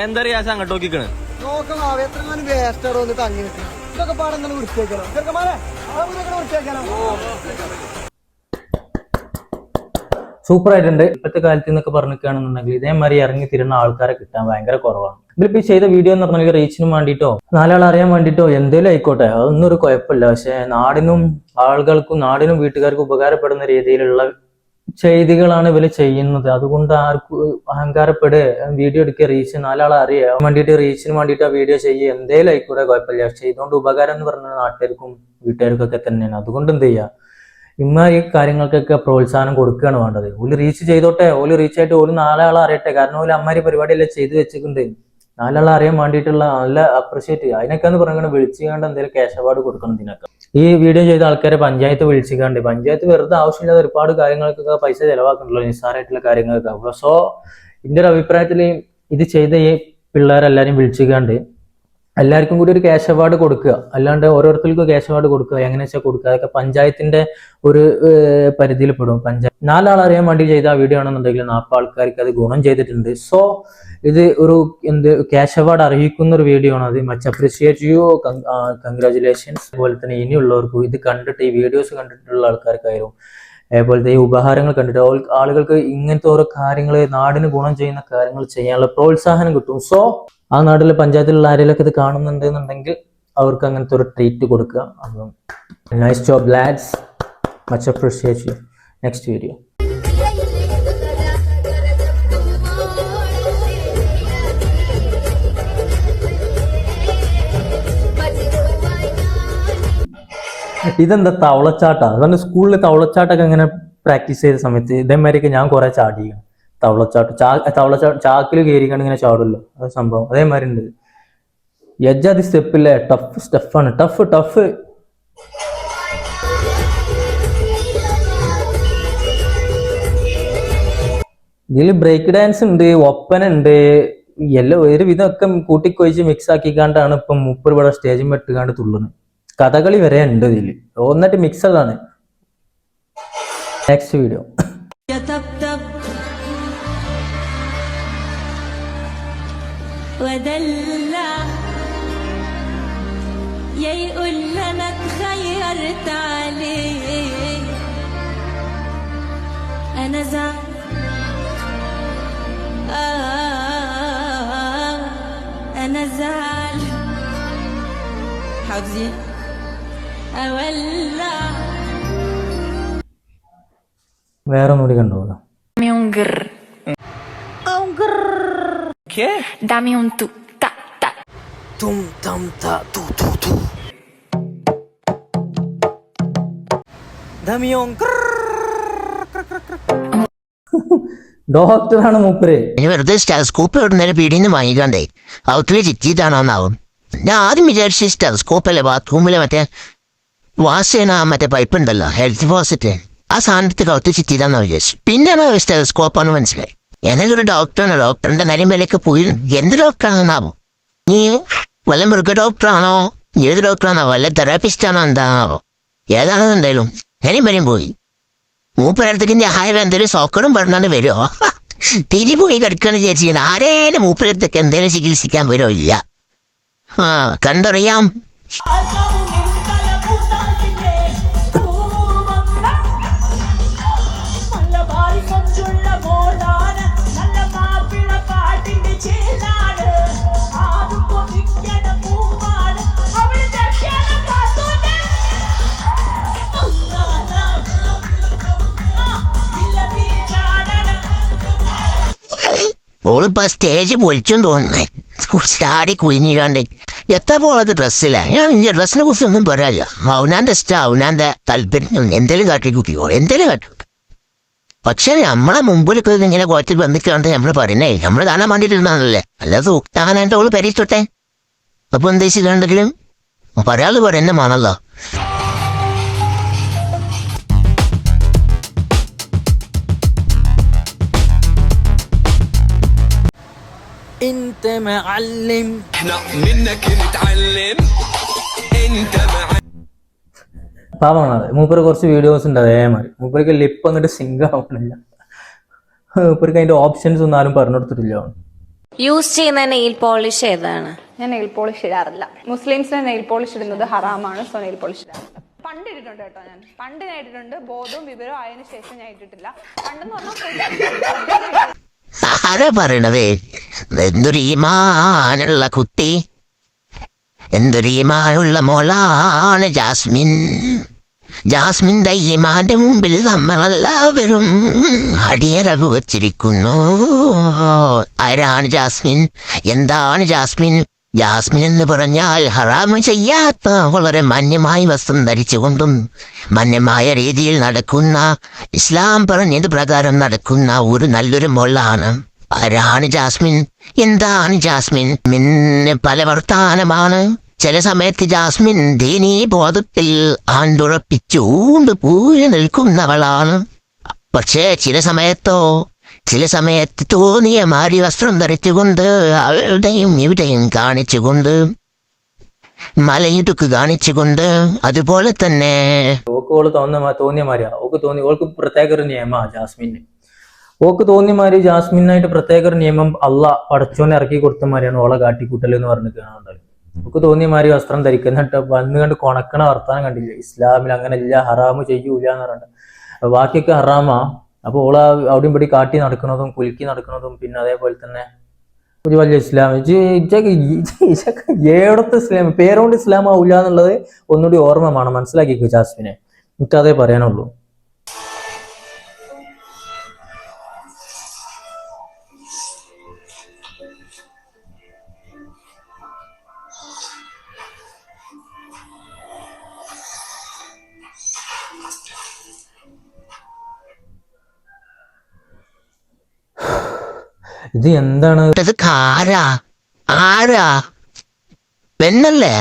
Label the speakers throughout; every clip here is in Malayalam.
Speaker 1: എന്താ റിയാസ് അങ്ങോട്ട് നോക്കിക്കണ്?
Speaker 2: സൂപ്പർ ആയിട്ടുണ്ട്. ഇപ്പോഴത്തെ കാലത്ത് എന്നൊക്കെ പറഞ്ഞിരിക്കുകയാണെന്നുണ്ടെങ്കിൽ ഇതേമാതിരി ഇറങ്ങി തിരുന്ന ആൾക്കാരെ കിട്ടാൻ ഭയങ്കര കുറവാണ്. ഇതിലിപ്പോ ഈ ചെയ്ത വീഡിയോ എന്ന് പറഞ്ഞാൽ റീച്ചിനും വേണ്ടിയിട്ടോ നാലാൾ അറിയാൻ വേണ്ടിയിട്ടോ എന്തേലും ആയിക്കോട്ടെ. അതൊന്നും ഒരു കുഴപ്പമില്ല. പക്ഷേ നാടിനും ആളുകൾക്കും നാടിനും വീട്ടുകാർക്കും ഉപകാരപ്പെടുന്ന രീതിയിലുള്ള ചെയ്തികളാണ് ഇവർ ചെയ്യുന്നത്. അതുകൊണ്ട് ആർക്ക് അഹങ്കാരപ്പെടുക വീഡിയോ എടുക്കുക റീച്ച് നാലാളെ അറിയാൻ വേണ്ടിയിട്ട് റീച്ചിന് വേണ്ടിയിട്ട് ആ വീഡിയോ ചെയ്യുക. എന്തേലും ആയിക്കൂടെ കുഴപ്പമില്ല. പക്ഷെ ഇതുകൊണ്ട് ഉപകാരം എന്ന് പറഞ്ഞാൽ നാട്ടുകാർക്കും വീട്ടുകാർക്കൊക്കെ തന്നെയാണ്. അതുകൊണ്ട് എന്ത് ചെയ്യുക ഇമ്മ കാര്യങ്ങൾക്കൊക്കെ പ്രോത്സാഹനം കൊടുക്കുകയാണ് വേണ്ടത്. ഓൽ റീച്ച് ചെയ്തോട്ടെ. ഓൽ റീച്ച് ആയിട്ട് ഓൽ നാലാളെ അറിയട്ടെ. കാരണം ഓൽ അമ്മാരി പരിപാടിയെല്ലാം ചെയ്തു വെച്ചിട്ടുണ്ട്. നാലാളെ അറിയാൻ വേണ്ടിയിട്ടുള്ള നല്ല അപ്രിഷിയേറ്റ് അതിനൊക്കെ എന്ന് വിളിച്ചു കണ്ട് എന്തെങ്കിലും ക്യാഷ് അവാർഡ് കൊടുക്കണം ഇതിനൊക്കെ. ഈ വീഡിയോ ചെയ്ത ആൾക്കാരെ പഞ്ചായത്ത് വിളിച്ചിക്കാണ്ട്. പഞ്ചായത്ത് വെറുതെ ആവശ്യമില്ലാതെ ഒരുപാട് കാര്യങ്ങൾക്കൊക്കെ പൈസ ചെലവാക്കണല്ലോ നിസ്സാരമായിട്ടുള്ള കാര്യങ്ങൾക്ക് സോ എന്റെ ഒരു അഭിപ്രായത്തിൽ ഇത് ചെയ്ത ഈ പിള്ളേരെല്ലാരും വിളിച്ചുകൊണ്ട് എല്ലാവർക്കും കൂടി ഒരു ക്യാഷ് അവാർഡ് കൊടുക്കുക. അല്ലാണ്ട് ഓരോരുത്തർക്കും ക്യാഷ് അവാർഡ് കൊടുക്കുക. എങ്ങനെ വെച്ചാൽ കൊടുക്കുക? അതൊക്കെ പഞ്ചായത്തിന്റെ ഒരു പരിധിയിൽ പെടും പഞ്ചായത്ത് നാലാൾ അറിയാൻ വേണ്ടി ചെയ്ത വീഡിയോ ആണെന്നുണ്ടെങ്കിൽ നാൽപ്പത് ആൾക്കാർക്ക് അത് ഗുണം ചെയ്തിട്ടുണ്ട്. സോ ഇത് ഒരു എന്ത് ക്യാഷ് അവാർഡ് അർഹിക്കുന്ന ഒരു വീഡിയോ ആണ്. അത് മച്ച് അപ്രിഷിയേറ്റ് യു കൺഗ്രാചുലേഷൻസ് അതുപോലെ തന്നെ ഇനിയുള്ളവർക്കും ഇത് കണ്ടിട്ട് ഈ വീഡിയോസ് കണ്ടിട്ടുള്ള ആൾക്കാർക്കായാലും അതുപോലത്തെ ഈ ഉപഹാരങ്ങൾ കണ്ടിട്ട് ആളുകൾക്ക് ഇങ്ങനത്തെ ഓരോ കാര്യങ്ങൾ നാടിന് ഗുണം ചെയ്യുന്ന കാര്യങ്ങൾ ചെയ്യാനുള്ള പ്രോത്സാഹനം കിട്ടും. സോ ആ നാട്ടിലെ പഞ്ചായത്തിലുള്ള ആരെങ്കിലൊക്കെ ഇത് കാണുന്നുണ്ട് എന്നുണ്ടെങ്കിൽ അവർക്ക് അങ്ങനത്തെ ഒരു ട്രീറ്റ് കൊടുക്കുക. Nice job lads much appreciate next video ഇതെന്താ തവളച്ചാട്ടാ? അതുകൊണ്ട് സ്കൂളിൽ തവളച്ചാട്ടൊക്കെ ഇങ്ങനെ പ്രാക്ടീസ് ചെയ്ത സമയത്ത് ഇതേമാതിരിയൊക്കെ ഞാൻ കുറെ ചാടിയാണ് തവളച്ചാട്ട് ചാ തവളച്ചാട്ട് ചാക്കിൽ കയറിക്കാണ്ട് ഇങ്ങനെ ചാടുമല്ലോ അത് സംഭവം. അതേമാതിരി ഉണ്ട് യജാതി സ്റ്റെപ്പില്ലേ ടഫ് സ്റ്റെഫാണ് ടഫ് ടഫ് ഇതിൽ ബ്രേക്ക് ഡാൻസ് ഉണ്ട് ഒപ്പന ഉണ്ട് എല്ലാം ഒരു വിധമൊക്കെ കൂട്ടിക്കൊഴിച്ച് മിക്സ് ആക്കിക്കാണ്ടാണ് ഇപ്പം മുപ്പത് ഇവിടെ സ്റ്റേജിൽ വെട്ടുകാണ്ട് തുള്ളുന്നത്. കഥകളി വരെ ഉണ്ട് ഇതിൽ ഒന്നിട്ട് മിക്സഡ് ആണ് നെക്സ്റ്റ് വീഡിയോ
Speaker 3: يطبطب ودلع يا يقول انا اتغيرت عليه انا زعل آه انا زعل حافظين اولع
Speaker 2: വേറെ ഒന്നുകൂടി കണ്ടോ
Speaker 4: Dammi un grr. Un grr. Dammi un tu. Ta ta.
Speaker 2: ഡോക്ടറാണ് മൂപ്പര്
Speaker 5: ഇനി വെറുതെ സ്റ്റെലസ്കോപ്പ് ഇടുന്നതിന് പീടിയിൽ വാങ്ങിക്കാണ്ടേ അവർക്ക് ഔട്ടിൽ ചിറ്റിയിട്ടാണോന്നാവും ഞാൻ ആദ്യം വിചാരിച്ച സ്റ്റെലസ്കോപ്പ് അല്ലേ ബാത്റൂമിലെ മറ്റേ ആ മറ്റേ പൈപ്പ് ഉണ്ടല്ലോ ഹെൽത്ത് പോസിറ്റ് ആ സാധനത്തിൽ ഔട്ട് ചിറ്റിയിട്ടാന്ന് വിചാരിച്ചു. പിന്നെയാണ് സ്റ്റെലസ്കോപ്പാന്ന് മനസ്സിലായി. ഏതെങ്കിലും ഒരു ഡോക്ടറാണ് ഡോക്ടറിന്റെ കാര്യം വിലക്ക് പോയി എന്ത് ഡോക്ടറാണെന്നാവോ നീ വല്ല മൃഗ ഡോക്ടറാണോ ഏത് ഡോക്ടറാണോ വല്ല തെറാപ്പിസ്റ്റ് ആണോ എന്താണോ ഏതാണെന്നുണ്ടായാലും നരം വരെയും പോയി. മൂപ്പരടുത്തേക്ക് ആയിരം എന്തെങ്കിലും സോക്കറും പറഞ്ഞാണ്ട് വരുമോ തിരി പോയി കിടക്കണം ചേച്ചിയാണ് ആരേലും മൂപ്പരത്തേക്ക് എന്തെങ്കിലും ചികിത്സിക്കാൻ വരുമോ ഇല്ല? ആ കണ്ടറിയാം. ഓളിപ്പോ സ്റ്റേജ് പൊളിച്ചും തോന്നുന്നേ. ചാടി കുഞ്ഞിരാണ്ട് എത്ര പോളത് ഡ്രസ്സില്ല ഞാൻ ഇന്റെ ഡ്രസ്സിനെ കുറിച്ച് ഒന്നും പറയാല്ല അവനാന്റെ ഇഷ്ടം അവനാന്റെ താല്പര്യം. എന്തേലും കാട്ടി കുട്ടിയോ എന്തേലും കാട്ടി പക്ഷെ നമ്മളെ മുമ്പിലൊക്കെ ഇങ്ങനെ കുറച്ച് ബന്ധിക്കാണ്ട് നമ്മൾ പറയുന്നേ. നമ്മൾ കാണാൻ വേണ്ടിയിട്ടുണ്ടാണല്ലേ അല്ല സൂക്താനായിട്ട് ഓൾ പെരീട്ടോട്ടെ അപ്പൊ എന്താ ചെയ്തിട്ടുണ്ടെങ്കിലും പറയാതെ പറയുന്ന മാണല്ലോ
Speaker 6: احنا منك نتعلم انت مع
Speaker 2: പാവമാണ് അത് മൂപ്പര് കുറച്ച് വീഡിയോസ് ഉണ്ട് അതേമാതിരി മൂപ്പർക്ക് ലിപ്പ് എന്നിട്ട് സിങ്ക് ആവണില്ല മൂപ്പർക്ക് അതിന്റെ ഓപ്ഷൻസ് ഒന്നും ആരും പറഞ്ഞു കൊടുത്തിട്ടില്ല
Speaker 1: യൂസ് ചെയ്യുന്ന നെയിൽ പോളിഷ് ഏതാണ്
Speaker 7: ഞാൻ നെയിൽ പോളിഷ് ഇടാറില്ല മുസ്ലിംസിന് നെയിൽ പോളിഷ് ഇടുന്നത് ഹറാമാണ് സോ നെയിൽ പോളിഷ് ഇടാറില്ല പണ്ട് ഇട്ടിട്ടുണ്ട് കേട്ടോ ഞാൻ പണ്ട് ഞാൻ ഇട്ടിട്ടുണ്ട് ബോധവും വിവരവും ആയതിനു ശേഷം ഞാൻ ഇട്ടിട്ടില്ല പണ്ടെന്ന് പറഞ്ഞാൽ
Speaker 5: ആരാ പറയണത്. എന്തൊരു കുട്ടി. എന്തൊരു മോളാണ് ജാസ്മിൻ. ജാസ്മിൻ ഈമാന്റെ മുമ്പിൽ നമ്മളെല്ലാവരും അടിയറവ് വച്ചിരിക്കുന്നു. ആരാണ് ജാസ്മിൻ? എന്താണ് ജാസ്മിൻ? ജാസ്മിൻ എന്ന് പറഞ്ഞാൽ ഹറാമ് ചെയ്യാത്ത വളരെ മാന്യമായി വസ്ത്രം ധരിച്ചുകൊണ്ടും മാന്യമായ രീതിയിൽ നടക്കുന്ന ഇസ്ലാം പറഞ്ഞത് പ്രകാരം നടക്കുന്ന ഒരു നല്ലൊരു മോളാണ് ആരാണ് ജാസ്മിൻ? എന്താണ് ജാസ്മിൻ? മിന്ന് പല വർത്താനമാണ്. ചില സമയത്ത് ജാസ്മിൻ ദീനീ ബോധത്തിൽ ആണ്ടുറപ്പിച്ചുകൊണ്ട് പൂരി നിൽക്കുന്നവളാണ്. പക്ഷേ ചില സമയത്തോ ചില സമയത്ത് തോന്നിയ മാറി വസ്ത്രം ധരിച്ചുകൊണ്ട് അവിടെയും ഇവിടെയും കാണിച്ചുകൊണ്ട് മലയിടുക്ക് കാണിച്ചുകൊണ്ട് അതുപോലെ തന്നെ
Speaker 2: ഓക്ക് തോന്നിയ മാറിയാ ഓക്ക് തോന്നി ഓൾക്ക് പ്രത്യേക ഒരു നിയമമാ ജാസ്മിന്. ഓക്ക് തോന്നിയ മാതിരി ജാസ്മിനായിട്ട് പ്രത്യേക ഒരു നിയമം അല്ല പടച്ചോനെ ഇറക്കി കൊടുത്ത മാതിരിയാണ് ഓളെ കാട്ടിക്കൂട്ടൽ എന്ന് പറഞ്ഞു കാണാൻ ഓക്ക് തോന്നിയ മാതിരി വസ്ത്രം ധരിക്കുന്നിട്ട് വന്നു കണ്ട് കൊണക്കണ വർത്താനം കണ്ടില്ല? ഇസ്ലാമിൽ അങ്ങനെ ഇല്ല ഹറാമ് ചെയ്യൂല എന്ന് പറഞ്ഞിട്ട്. ബാക്കിയൊക്കെ ഹറാമാ. അപ്പൊ ഓള അവിടെയും ഇവിടെ കാട്ടി നടക്കുന്നതും കുലുക്കി നടക്കുന്നതും പിന്നെ അതേപോലെ തന്നെ ഒരു വലിയ ഇസ്ലാം. ഏടത്ത് ഇസ്ലാം പേരോണ്ട് ഇസ്ലാം ആവില്ല എന്നുള്ളത് ഒന്നുകൂടി ഓർമ്മമാണ് മനസ്സിലാക്കി ജാസ്മിനെ? എനിക്കതേ പറയാനുള്ളൂ. ഇത് എന്താണ്?
Speaker 5: ഇത് ആരാ ആരാ? പെണ്ണല്ലേ?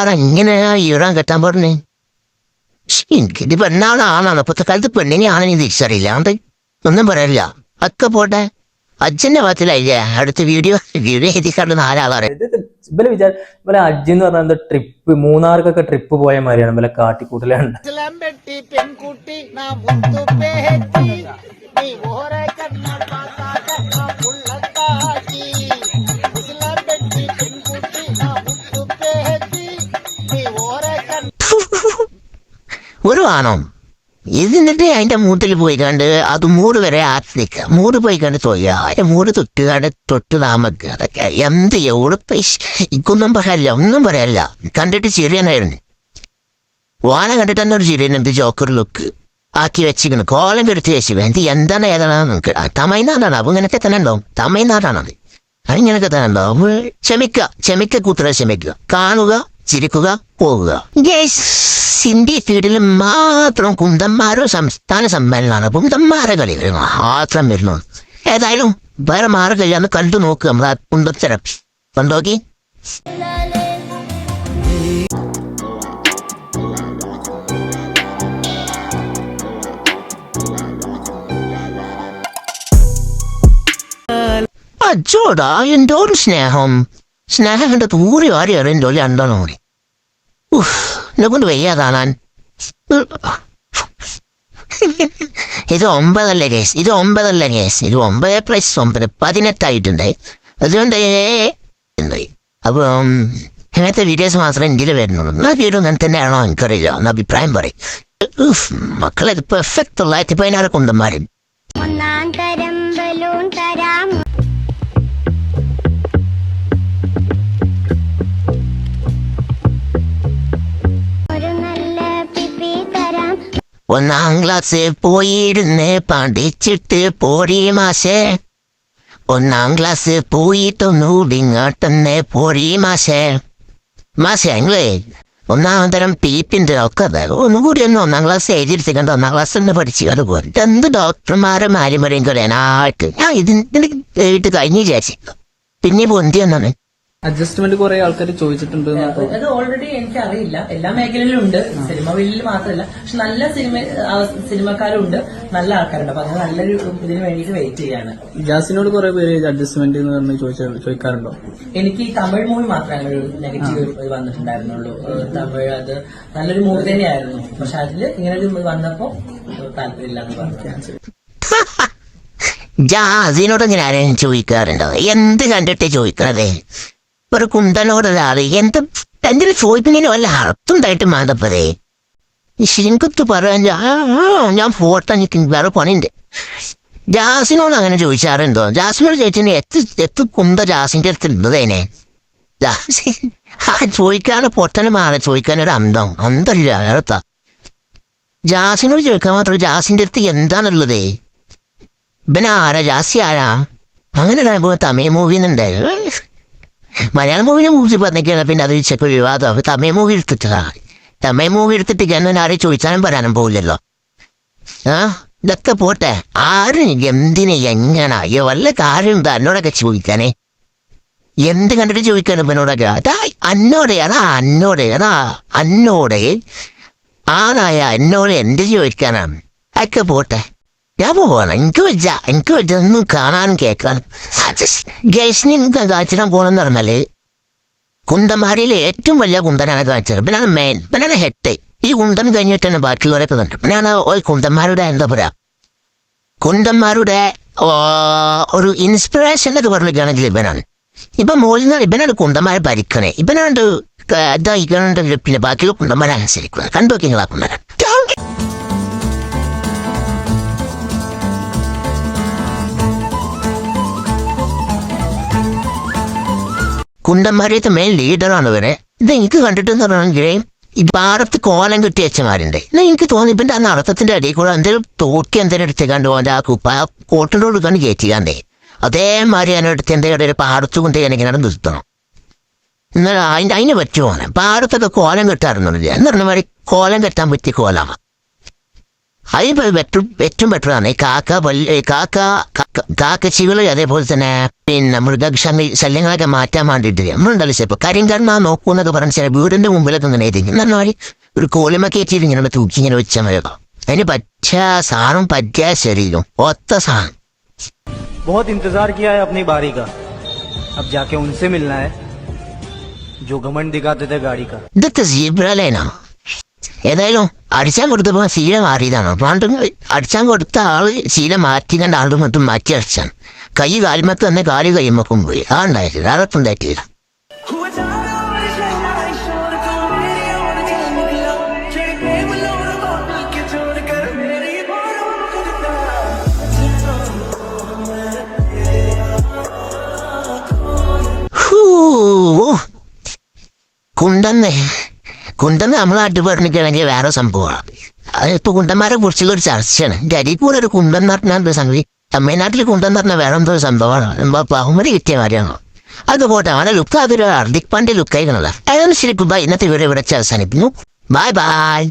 Speaker 5: ആരാ ഇങ്ങനെയാ ഈടാൻ കെട്ടാൻ പറഞ്ഞേ എനിക്കിത് പെണ്ണാളാണോ ഇപ്പത്തെ കാലത്ത് പെണ്ണിനെയാണ് നീ തിരിച്ചറിയില്ല. അത് ഒന്നും പറയില്ല അതൊക്കെ പോട്ടെ. അച്ഛന്റെ ഭാഗത്തിലായില്ലേ? അടുത്ത വീഡിയോ വീഡിയോ എഴുതി കാണുന്ന
Speaker 2: ഇത് ഇവലെ വിചാര ഇവലെ അജി എന്ന് പറഞ്ഞാൽ ട്രിപ്പ് മൂന്നാർക്കൊക്കെ ട്രിപ്പ് പോയ മാതിരിയാണ് ഇവലെ കാട്ടിക്കൂട്ടലുണ്ട്
Speaker 5: ഒരു ആണോ ഇതിന്നിട്ട് അതിന്റെ മൂട്ടിൽ പോയി കണ്ട് അത് മൂട് വരെ ആത്തിരിക്കുക മൂട് പോയി കണ്ട് തൊയ്യ അതിന്റെ മൂട് തൊട്ട് കണ്ട് തൊട്ട് താമക്കുക അതൊക്കെ എന്ത് എവിടെ ഇക്കൊന്നും പറയാനില്ല ഒന്നും പറയാനില്ല കണ്ടിട്ട് ചിരിയനായിരുന്നു. വാന കണ്ടിട്ട് തന്നെ ഒരു ചിരിയൻ എന്ത് ജോക്കർ ലുക്ക് ആക്കി വെച്ചിരിക്കുന്നു. കോലം കെടുത്ത് വെച്ചു എന്ത് എന്താണ് ഏതാണ് നമുക്ക് തമിഴ്നാടാണ്. അപ്പൊ ഇങ്ങനൊക്കെ തന്നെ ഉണ്ടാവും തമിഴ്നാടാണത്. അതിങ്ങനൊക്കെ തന്നെ ഉണ്ടാവും ക്ഷമിക്കുക. ക്ഷമിക്കുക ക്ഷമിക്ക കൂത്തറ ക്ഷമിക്കുക. കാണുക ചിരിക്കുക Yes, ഇന്ത്യ ഫീൽഡിൽ മാത്രം കുന്തന്മാരും സംസ്ഥാന സമ്മേളനമാണ്. കുന്തന്മാരെ കളി മാത്രം വരുന്നു ഏതായാലും വേറെ എന്ന് കണ്ടു നോക്കുക നമ്മളെ കുന്തത്തരം കണ്ടോക്കി? അച്ചോടാ എന്തോ ഒരു സ്നേഹം. സ്നേഹം കണ്ട തൂറി വാരി അറിയണ്ടോ രണ്ടാണോ കൂടി എന്നെ കൊണ്ട് വയ്യാതാണാൻ ഇത് ഒമ്പതല്ല കേസ് ഇത് ഒമ്പതല്ല കേസ് ഇത് ഒമ്പത് പ്ലസ് ഒമ്പത് പതിനെട്ടായിട്ടുണ്ട്. അതുകൊണ്ട് എന്തായി അപ്പം ഇങ്ങനത്തെ വീഡിയോസ് മാത്രമേ ഇന്ത്യയിൽ വരുന്നുള്ളൂ. എന്നാ വീഡിയോ ഞാൻ തന്നെയാണോ? എനിക്കറിയില്ല. എന്ന അഭിപ്രായം പറയും. ഉഫ്, മക്കളെ പെർഫെക്റ്റ് ഉള്ള എത്തിപ്പതിനാറ് കുന്തന്മാരും.
Speaker 3: ഒന്നാം
Speaker 5: ക്ലാസ് പോയിരുന്ന് പഠിച്ചിട്ട് പോരി മാഷേ. ഒന്നാം ക്ലാസ് പോയിട്ടൊന്നുകൂടി ഇങ്ങോട്ടെന്ന് പോരി മാഷേ. മാഷേ അങ്ങേ ഒന്നാം തരം പീപ്പിന്റെ ഒക്കെ ഒന്നും ഒന്നുകൂടി ഒന്ന് ഒന്നാം ക്ലാസ് എഴുതിയിരുത്തിക്കണ്ട ഒന്നാം ക്ലാസ് തന്നെ പഠിച്ചു. അതുപോലെ എന്ത് ഡോക്ടർമാരെ മാരിമറിയും ആൾക്ക് ഞാൻ ഇതിന് കഴിഞ്ഞ് വിചാരിച്ചു. പിന്നെ പൊന്തി എന്നാണ്
Speaker 8: അഡ്ജസ്റ്റ്മെന്റ് കുറെ ആൾക്കാർ ചോദിച്ചിട്ടുണ്ട് എന്ന്
Speaker 9: അത് ഓൾറെഡി എനിക്ക് അറിയില്ല എല്ലാ മേഖലയിലും ഉണ്ട് സിനിമ ഫീൽഡിൽ മാത്രമല്ല. പക്ഷെ നല്ല സിനിമ സിനിമക്കാരും ഉണ്ട് നല്ല ആൾക്കാരുണ്ട്. അപ്പൊ അങ്ങനെ നല്ലൊരു ഇതിന് വേണ്ടിയിട്ട് വെയിറ്റ് ചെയ്യാണ്.
Speaker 8: ജാസിനോട് കുറെ പേര് അഡ്ജസ്റ്റ്മെന്റ് എന്ന് പറഞ്ഞ് ചോദിക്കാറുണ്ടോ?
Speaker 9: എനിക്ക് ഈ തമിഴ് മൂവി മാത്രമേ അങ്ങനെ ഒരു നെഗറ്റീവ് വന്നിട്ടുണ്ടായിരുന്നുള്ളൂ. തമിഴ് അത് നല്ലൊരു മൂവി തന്നെയായിരുന്നു. പക്ഷെ അതിൽ ഇങ്ങനെ ഒരു വന്നപ്പോ താല്പര്യമില്ല എന്ന് പറഞ്ഞു.
Speaker 5: ജാസിനോട് ഇങ്ങനെ ആരെയും ചോദിക്കാറുണ്ടോ? എന്ത് കണ്ടിട്ട് ചോദിക്കണത്? ഒരു കുന്തനോട് ഒരാൾ എന്ത് എന്തിനു ചോദിക്കുന്നതിന് വല്ല അർത്ഥം തായിട്ട് മാതപ്പതേ ശരിക്കത്ത് പറയാൻ ഞാൻ ഫോട്ടോ എനിക്ക് വേറെ പണിയുണ്ട്. ജാസിനോട് അങ്ങനെ ചോദിച്ചാറുണ്ടോ ജാസിനോട് ചേച്ചിന് എത്ത് എത്ര കുന്ത ജാസിന്റെ അടുത്ത് ഉള്ളതേനെ ജാസി ആ ചോദിക്കാണ് പൊട്ടന് മാറി ചോദിക്കാനൊരു അന്തം അന്തല്ല അടുത്ത ജാസിനോട് ചോദിക്കാൻ മാത്രം ജാസിന്റെ അടുത്ത് എന്താണുള്ളത്? ഇവനാരാ? ജാസി ആരാ അങ്ങനെ തമിഴ് മൂവിന്നുണ്ടായിരുന്നു മലയാള മൂവിനെ കുറിച്ച് പറഞ്ഞിട്ടാണ് പിന്നെ അത് ചെക്ക് വിവാദം അപ്പൊ തമിഴ് മൂവി എടുത്തിട്ടതാണ് തമിഴ് മൂവി എടുത്തിട്ട് ഞാൻ ആരെയും ചോദിച്ചാലും പറയാനും പോകില്ലല്ലോ ആ ഇതൊക്കെ പോട്ടെ. ആരും എന്തിനെ എങ്ങനെ വല്ല കാര്യം തന്നോടൊക്കെ ചോദിക്കാനേ. എന്ത് കണ്ടിട്ട് ചോദിക്കാനും ഇവനോടൊക്കെ അതാ അന്നോടെയാണ് അന്നോടെ അന്നോട് അതാ അന്നോടെ. ആണായ എന്നോട് എന്ത് ചോദിക്കാനാണ് അതൊക്കെ പോട്ടെ. ഞാൻ പോവാണ് എനിക്ക് വെച്ച എനിക്ക് വെച്ചൊന്നും കാണാനും കേൾക്കാനും ഗേഷിന് കാച്ചിടാൻ പോകണമെന്ന് പറഞ്ഞാൽ കുന്തന്മാരിലെ ഏറ്റവും വലിയ കുന്തനാണ് കാണിച്ചത് പിന്നാണ് മെയിൻ പിന്നാണ് ഹെഡ് ഈ കുന്തൻ കഴിഞ്ഞിട്ട് തന്നെ ബാക്കിയുള്ളവരൊക്കെ കണ്ടു. പിന്നാണ് ഒരു കുന്തന്മാരുടെ എന്താ പറയാ? കുന്തന്മാരുടെ ഒരു ഇൻസ്പിറേഷൻ എന്നൊക്കെ പറഞ്ഞിട്ടാണെങ്കിൽ ഇവനാണ്. ഇപ്പൊ മോളിൽ നിന്ന് ഇവനാണ് കുന്തന്മാരെ ഭരിക്കണേ. ഇവനാണ്ട് ഇതായിക്കാണ്ട് പിന്നെ ബാക്കിയുള്ള കുന്തന്മാരെ അനുസരിക്കുന്നത്. കണ്ടു നോക്കി കുന്തനെ മെയിൻ ലീഡറാണ് ഇവരെ. ഇത് എനിക്ക് കണ്ടിട്ടെന്ന് പറഞ്ഞെങ്കിൽ ഈ പാറത്ത് കോലം കിട്ടി അച്ഛന്മാരുണ്ട്. എന്നാൽ എനിക്ക് തോന്നി ഇപ്പം ആ നടത്തത്തിന്റെ അടിയിൽ കൂടെ എന്തെങ്കിലും തോക്കി എന്തെങ്കിലും എടുത്തേക്കാണ്ട് പോകാൻ ആ കുപ്പ ആ ഉള്ളിൽ കണ്ട് കയറ്റിക്കാണ്ടേ അതേമാതിരി ഞാൻ എടുത്ത് എന്തെങ്കിലും ഒരു പാടത്ത് കൊണ്ട് ഞാൻ ഇങ്ങനെ നിർത്തണം. എന്നാൽ അതിന് അതിന് പറ്റുമോ? പാടത്തൊക്കെ കോലം കെട്ടാറുണ്ടല്ലേ എന്ന് പറഞ്ഞ മാതിരി കോലം കെട്ടാൻ പറ്റിയ കോലമാണ് അതിപ്പോ ഏറ്റവും ഏറ്റവും ബെറ്റർ ആണ് ഈ കാക്ക പല്ലി ഈ കാക്ക കാക്ക- കാക്കച്ചികള് അതേപോലെ തന്നെ പിന്നെ മൃഗക്ഷമി ശല്യങ്ങളൊക്കെ മാറ്റാൻ വേണ്ടിയിട്ട് നമ്മളുണ്ടല്ലോ ചിലപ്പോൾ കരിങ്കണ്ണ നോക്കൂന്നൊക്കെ പറഞ്ഞ ചില വീടിന്റെ മുമ്പിലൊക്കെ ഇങ്ങനെ ഇരിക്കും എന്ന് പറഞ്ഞാൽ ഒരു കോലിമൊക്കെ ഏറ്റിട്ട് ഇങ്ങനെ തൂക്കി ഇങ്ങനെ വെച്ചാൽ മതി അതിന് പറ്റിയ സാധനം പറ്റിയ ശരീരം ഒത്ത സാധനം
Speaker 10: बहुत इंतजार किया है अपनी बारी का अब जाके उनसे मिलना है जो घमंड दिखाते थे गाड़ी का
Speaker 5: ഇതൊക്കെ സീബ്ര ലൈനാണ് ഏതായാലും അടിച്ചാൻ കൊടുത്തപ്പോൾ ശീല മാറിയതാണ്. പണ്ടും അടിച്ചാൻ കൊടുത്ത ആൾ ശീല മാറ്റി കണ്ട ആളും മറ്റും മാറ്റി അടിച്ചാണ്. കൈ കാൽമത്ത് തന്നെ കാൽ കൈമക്കും പോയി. ആ ഉണ്ടായിട്ടില്ല. അതൊക്കെ ഉണ്ടായിട്ടില്ല. കുണ്ടെന്ന് കുണ്ടെന്ന് നമ്മളെ പറഞ്ഞിട്ടാണെങ്കിൽ വേറെ സംഭവമാണ് അതിപ്പോ കുണ്ടന്മാരെ കുറിച്ചുള്ള ഒരു ചർച്ചയാണ്. കൂടെ ഒരു കുണ്ടൻ എന്താ സംഗതി. തമിഴ്നാട്ടിൽ കുണ്ടൻ എന്ന് പറഞ്ഞാൽ വേറെ എന്തോ സംഭവമാണ്. എന്തോ ബഹുമതി കിട്ടിയ മാതിരിയാണോ? അത് പോട്ടെ അവനെ ലുക്ക് അതൊരു ഹർദിക് പാണ്ഡ്യ ലുക്കായിരുന്നല്ലോ അതാണ് ശരി ബൈ ഇന്നത്തെ ഇവരെ ഇവിടെ അവസാനിപ്പിക്കുന്നു ബൈ ബൈ